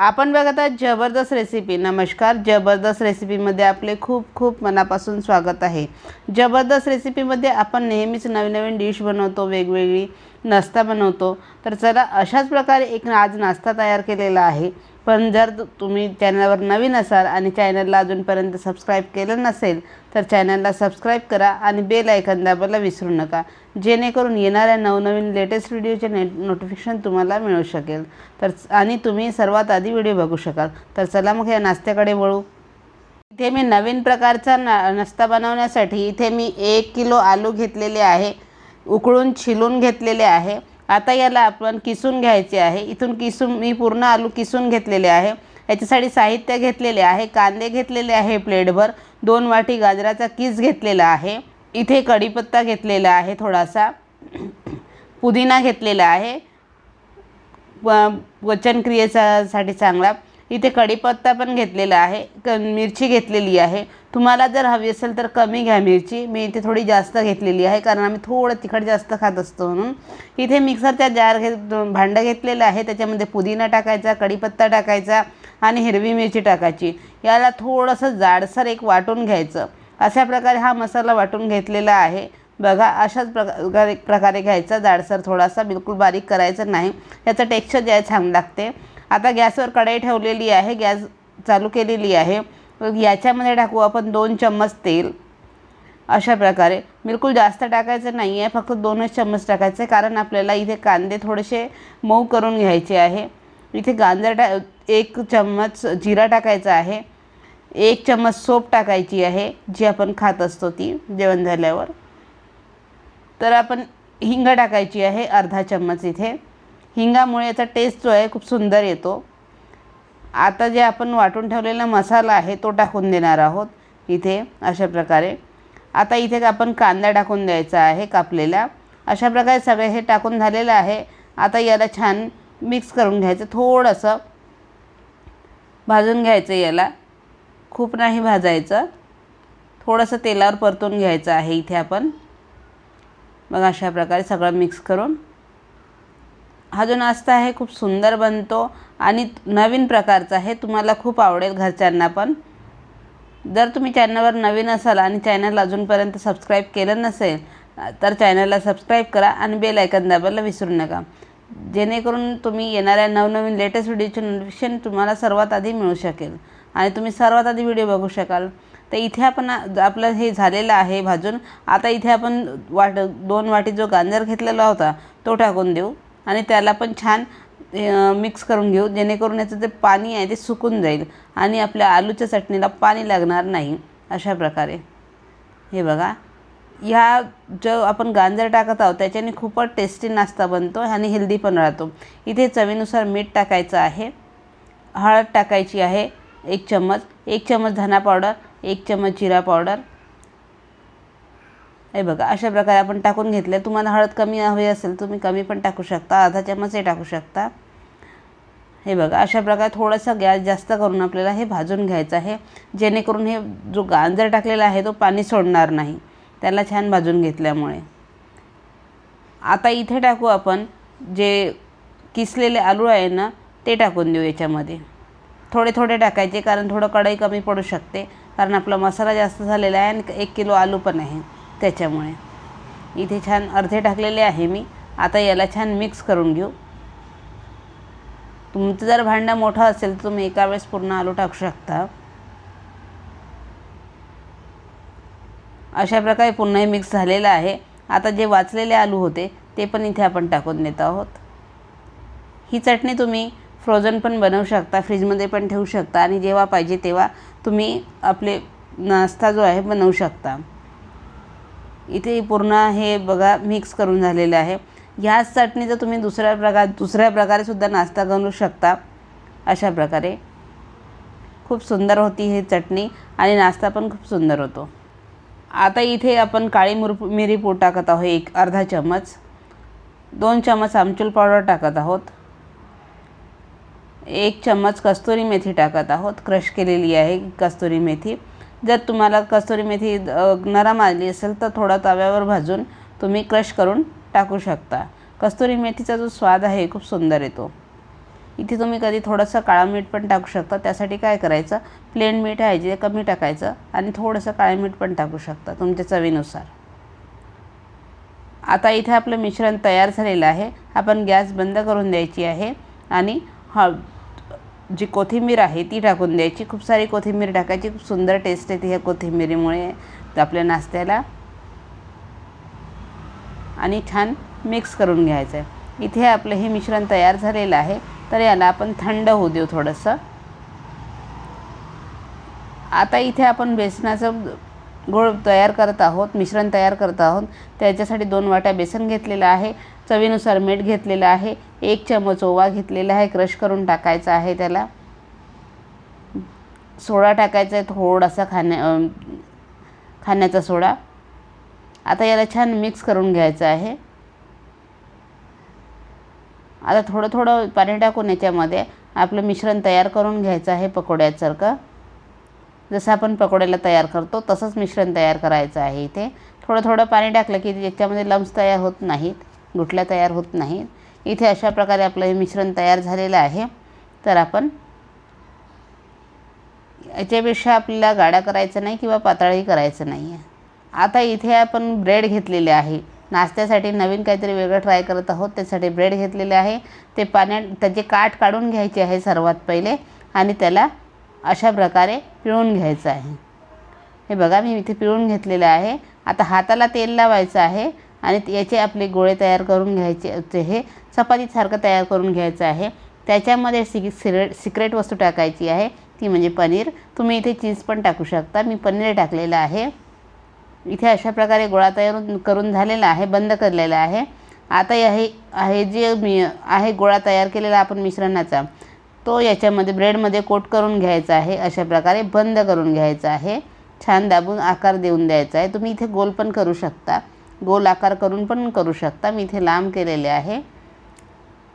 आपण बघत आहात जबरदस्त रेसिपी नमस्कार. जबरदस्त रेसिपीमध्ये आपले खूप खूप मनापासून स्वागत आहे. जबरदस्त रेसिपीमध्ये आपण नेहमीच नवीन नवीन डिश बनवतो वेगवेगळी नाश्ता बनवतो. तर चला अशाच प्रकारे एक आज नाश्ता तयार केलेला आहे. पण जर तुम्ही चॅनलवर नवीन असाल आणि चॅनलला अजूनपर्यंत सबस्क्राईब केलं नसेल तर चॅनलला सबस्क्राईब करा आणि बेल आयकन दाबायला विसरू नका. जेणेकरून येणाऱ्या नवनवीन लेटेस्ट व्हिडिओचे ने नोटिफिकेशन तुम्हाला मिळू शकेल. तर आणि तुम्ही सर्वात आधी व्हिडिओ बघू शकाल. तर चला मग या नाश्त्याकडे वळू. इथे मी नवीन प्रकारचा ना नाश्ता बनवण्यासाठी इथे मी एक किलो आलू घेतलेले आहे. उकळून छिलून घेतलेले आहे. आता याला आपण किसून घ्यायचे आहे. इथून किसून मी पूर्ण आलू किसून घेतलेले आहे. याच्यासाठी साहित्य घेतलेले आहे कांदे घेतलेले आहे प्लेटभर. दोन वाटी गाजराचा किस घेतलेला आहे. इथे कढीपत्ता घेतलेला आहे थोडासा. पुदिना घेतलेला आहे. व वचनक्रियेसाठी चांगला. इथे कढीपत्ता पण घेतलेला आहे. क मिरची घेतलेली आहे. तुम्हाला जर हवी असेल तर कमी घ्या मिरची. मी इथे थोडी जास्त घेतलेली आहे कारण आम्ही थोडं तिखट जास्त खात असतो म्हणून. इथे मिक्सरचा जार घेत भांडं घेतलेलं आहे त्याच्यामध्ये पुदिना टाकायचा कढीपत्ता टाकायचा आणि हिरवी मिरची टाकायची. याला थोडंसं जाडसर एक वाटून घ्यायचं. अशा प्रकारे हा मसाला वाटून घेतलेला आहे. बघा अशाच प्रकारे प्रकारे घ्यायचा जाडसर थोडासा बिलकुल बारीक करायचं नाही. याचं टेक्स्चर जे आहे छान लागते. आता गॅसवर कढई ठेवलेली आहे गॅस चालू केलेली आहे. याच्यामध्ये टाकू आपण दोन चम्मच तेल. अशा प्रकारे. बिलकुल जास्त टाकायचं नाही आहे फक्त दोनच चम्मच टाकायचे कारण आपल्याला इथे कांदे थोडेसे मऊ करून घ्यायचे आहे. इथे गांजर टा एक चम्मच जिरा टाकायचा आहे. एक चम्मच सोप टाकायची आहे जी आपण खात असतो ती जेवण झाल्यावर. तर आपण हिंग टाकायची आहे अर्धा चम्मच इथे. हिंगामुळे याचा टेस्ट जो आहे खूप सुंदर येतो. आता जे आपण वाटून ठेवलेला मसाला आहे तो टाकून देणार आहोत इथे अशा प्रकारे. आता इथे आपण कांदा टाकून द्यायचा आहे कापलेला. अशा प्रकारे सगळे हे टाकून झालेलं आहे. आता याला छान मिक्स करून घ्यायचं. थोडंसं भाजून घ्यायचं याला. खूप नाही भाजायचं. थोडंसं तेलावर परतून घ्यायचं आहे इथे आपण. मग अशा प्रकारे सगळं मिक्स करून. हा जो नाश्ता आहे खूप सुंदर बनतो आणि नवीन प्रकारचा आहे. तुम्हाला खूप आवडेल घरच्यांना पण. जर तुम्ही चॅनलवर नवीन असाल आणि चॅनल अजूनपर्यंत सबस्क्राईब केलं नसेल तर चॅनलला सबस्क्राईब करा आणि बेल ऐकन दाबायला विसरू नका. जेणेकरून तुम्ही येणाऱ्या नवनवीन लेटेस्ट व्हिडिओचे नोटिफिकेशन तुम्हाला सर्वात आधी मिळू शकेल. आणि तुम्ही सर्वात आधी व्हिडिओ बघू शकाल. तर इथे आपण आपलं हे झालेलं आहे भाजून. आता इथे आपण वाट दोन वाटी जो गांजर घेतलेला होता तो टाकून देऊ. आणि त्याला पण छान मिक्स करून घेऊ. जेणेकरून याचं जे पाणी आहे ते सुकून जाईल आणि आपल्या आलूच्या चटणीला पाणी लागणार नाही अशा प्रकारे. हे बघा. ह्या जो आपण गाजर टाकत आहोत त्याच्याने खूपच टेस्टी नाश्ता बनतो आणि हेल्दी पण राहतो. इथे चवीनुसार मीठ टाकायचं आहे. हळद टाकायची आहे एक चम्मच. एक चम्मच धना पावडर एक चम्मच जिरा पावडर हे बघा अशा प्रकारे आपण टाकून घेतले. तुम्हाला हळद कमी हवी असेल तुम्ही कमी पण टाकू शकता. अर्धा चमचे टाकू शकता. हे बघा अशा प्रकारे थोडासा गॅस जास्त करून आपल्याला हे भाजून घ्यायचं आहे. जेणेकरून हे जो गांजर टाकलेला आहे तो पाणी सोडणार नाही. त्याला छान भाजून घेतल्यामुळे. आता इथे टाकू आपण जे किसलेले आलू आहे ना ते टाकून देऊ याच्यामध्ये. थोडे थोडे टाकायचे कारण थोडं कढई कमी पडू शकते. कारण आपला मसाला जास्त झालेला आहे आणि एक किलो आलू पण आहे. त्याच्यामुळे. इथे छान अर्धे टाकलेले आहे मी. आता याला छान मिक्स करून घेऊ. तुमचं जर भांडं मोठं असेल तर तुम्ही एका वेळेस पूर्ण आलू टाकू शकता. अशा प्रकारे पुन्हा मिक्स झालेलं आहे. आता जे वाचलेले आलू होते ते पण इथे आपण टाकून देत आहोत. ही चटणी तुम्ही फ्रोझन पण बनवू शकता फ्रीजमध्ये पण ठेवू शकता आणि जेव्हा पाहिजे तेव्हा तुम्ही आपले नाश्ता जो आहे बनवू शकता. इथे पूर्ण हे बघा मिक्स करून झालेलं आहे. ह्याच चटणीचा तुम्ही दुसऱ्या प्रकार दुसऱ्या प्रकारे सुद्धा नाश्ता बनवू शकता अशा प्रकारे. खूप सुंदर होती ही चटणी आणि नाश्ता पण खूप सुंदर होतो. आता इथे आपण काळी मुर मिरी पूड टाकत आहोत एक अर्धा चम्मच. दोन चम्मच आमचूल पावडर टाकत आहोत. एक चम्मच कस्तुरी मेथी टाकत आहोत. क्रश केलेली आहे कस्तुरी मेथी. जर तुम्हाला कस्तुरी मेथी नरम आली असेल तर थोडा तव्यावर भाजून तुम्ही क्रश करून टाकू शकता. कस्तुरी मेथीचा जो स्वाद आहे खूप सुंदर येतो. इथे तुम्ही कधी थोडंसं काळा मीठ पण टाकू शकता. त्यासाठी काय करायचं? प्लेन मीठ आहे जे कमी टाकायचं आणि थोडंसं काळं मीठ पण टाकू शकता तुमच्या चवीनुसार. आता इथे आपलं मिश्रण तयार झालेलं आहे. आपण गॅस बंद करून द्यायची आहे आणि हा जी कोथिंबीर आहे ती टाकून द्यायची. खूप सारी कोथिंबीर टाकायची. खूप सुंदर टेस्ट येते ह्या कोथिंबीरीमुळे. आपल्या नाश्त्याला आणि छान मिक्स करून घ्यायचं आहे इथे आपलं हे मिश्रण तयार झालेलं आहे. तर याला आपण थंड होऊ देऊ थोडंसं. आता इथे आपण बेसनाचं गोळ तयार करत आहोत मिश्रण तयार करत आहोत. त्याच्यासाठी दोन वाट्या बेसन घेतलेलं आहे. चवीनुसार मीठ घेतलेलं आहे. एक चमच ओवा घेतलेला आहे. क्रश करून टाकायचा आहे त्याला. सोडा टाकायचा आहे. थोडासा खाण्या खाण्याचा सोडा. आता याला छान मिक्स करून घ्यायचं आहे. आता थोडं थोडं पाणी टाकून याच्यामध्ये आपलं मिश्रण तयार करून घ्यायचं आहे पकोड्यासारखं. जसं आपण पकोड्याला तयार करतो तसंच मिश्रण तयार करायचं आहे इथे. थोडं थोडं पाणी टाकलं की याच्यामध्ये लम्स तयार होत नाहीत. गुठल्या तयार होत नाहीत. इथे अशा प्रकारे आपलं हे मिश्रण तयार झालेलं आहे. तर आपण याच्यापेक्षा आपल्याला गाडा करायचं नाही किंवा पातळही करायचं नाही आहे आता इथे आपण ब्रेड घेतलेले आहे. नाश्त्यासाठी नवीन काहीतरी वेगळं ट्राय करत आहोत. त्यासाठी ब्रेड घेतलेले आहे. ते पाण्यात त्याचे काठ काढून घ्यायचे आहे सर्वात पहिले आणि त्याला अशा प्रकारे पिळून घ्यायचं आहे. हे बघा मी इथे पिळून घेतलेलं आहे. आता हाताला तेल लावायचं आहे. आणि याचे आपले गोळे तयार करून घ्यायचे हे चपातीसारखं तयार करून घ्यायचं आहे. त्याच्यामध्ये सिक सिरेट सिक्रेट वस्तू टाकायची आहे. ती म्हणजे पनीर. तुम्ही इथे चीज पण टाकू शकता. मी पनीर टाकलेलं आहे. इथे अशा प्रकारे गोळा तयार करून झालेला आहे बंद करलेला आहे. आता हे आहे जे मी आहे गोळा तयार केलेला आपण मिश्रणाचा तो याच्यामध्ये ब्रेडमध्ये कोट करून घ्यायचा आहे. अशा प्रकारे बंद करून घ्यायचा आहे. छान दाबून आकार देऊन द्यायचा आहे. तुम्ही इथे गोल पण करू शकता. गोल आकार करून पण करू शकता. मी इथे लांब केलेले आहे.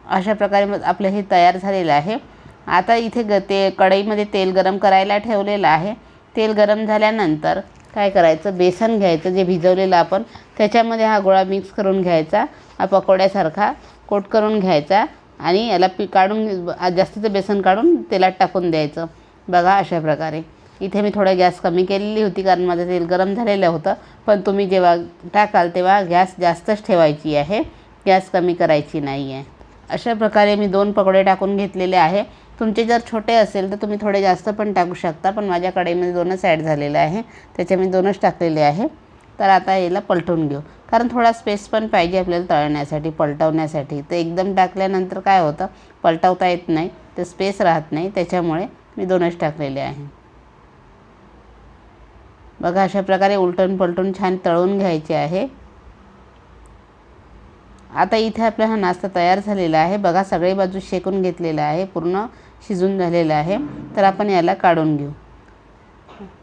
अशा प्रकारे मग आपलं हे तयार झालेलं आहे. आता इथे ग ते कढईमध्ये तेल गरम करायला ठेवलेलं आहे. तेल गरम झाल्यानंतर काय करायचं? बेसन घ्यायचं जे भिजवलेलं आपण. त्याच्यामध्ये हा गोळा मिक्स करून घ्यायचा. हा पकोड्यासारखा कोट करून घ्यायचा आणि याला पी काढून जास्तीचं बेसन काढून तेलात टाकून द्यायचं. बघा अशा प्रकारे. इथे मी थोडं गॅस कमी केलेली होती कारण माझं तेल गरम झालेलं होतं. पण तुम्ही जेव्हा टाकाल तेव्हा गॅस जास्तच ठेवायची आहे. गॅस कमी करायची नाही आहे अशा प्रकारे मी दोन पकोडे टाकून घेतलेले आहे. तुमचे जर छोटे असेल तर तुम्ही थोडे जास्त पण टाकू शकता पण माझ्या मी म्हणजे दोनच ॲड झालेले आहे. त्याचे मी दोनच टाकलेले आहे. तर आता याला पलटून घेऊ. कारण थोडा स्पेस पण पाहिजे आपल्याला तळण्यासाठी पलटवण्यासाठी. तर एकदम टाकल्यानंतर काय होतं? पलटवता येत नाही. तर स्पेस राहत नाही. त्याच्यामुळे मी दोनच टाकलेले आहे. बघा अशा प्रकारे उलटून पलटून छान तळून घ्यायचे आहे. आता इथे आपला हा नाश्ता तयार झालेला आहे. बघा सगळी बाजू शेकून घेतलेला आहे पूर्ण शिजून झालेलं आहे. तर आपण याला काढून घेऊ.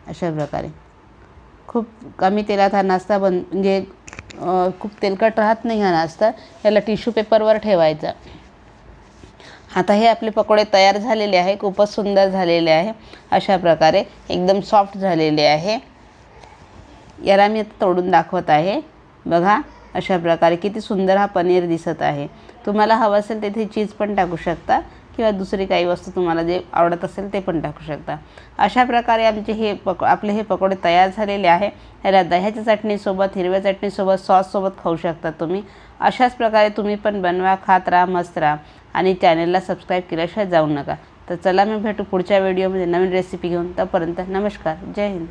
अशा प्रकारे. खूप कमी तेलात हा नाश्ता बन म्हणजे खूप तेलकट राहत नाही हा नाश्ता. याला टिश्यू पेपरवर ठेवायचा. आता हे आपले पकोडे तयार झालेले आहे खूपच सुंदर झालेले आहे. अशा प्रकारे एकदम सॉफ्ट झालेले आहे. याला मी आता तोडून दाखवत आहे. बघा अशा प्रकारे किती सुंदर हा पनीर दिसत आहे. तुम्हाला हवं असेल तिथे चीज पण टाकू शकता किंवा दुसरी काही वस्तू तुम्हाला जे आवडत असेल ते पण टाकू शकता. अशा प्रकारे आमचे हे पक आपले हे पकोडे तयार झालेले आहे. याला दह्याच्या चटणीसोबत हिरव्या चटणीसोबत सॉससोबत खाऊ शकता तुम्ही. अशाच प्रकारे तुम्ही पण बनवा खात राहा मस्त राहा. आणि चॅनलला सबस्क्राईब केल्याशिवाय जाऊ नका. तर चला मी भेटू पुढच्या व्हिडिओमध्ये नवीन रेसिपी घेऊन. तोपर्यंत नमस्कार. जय हिंद.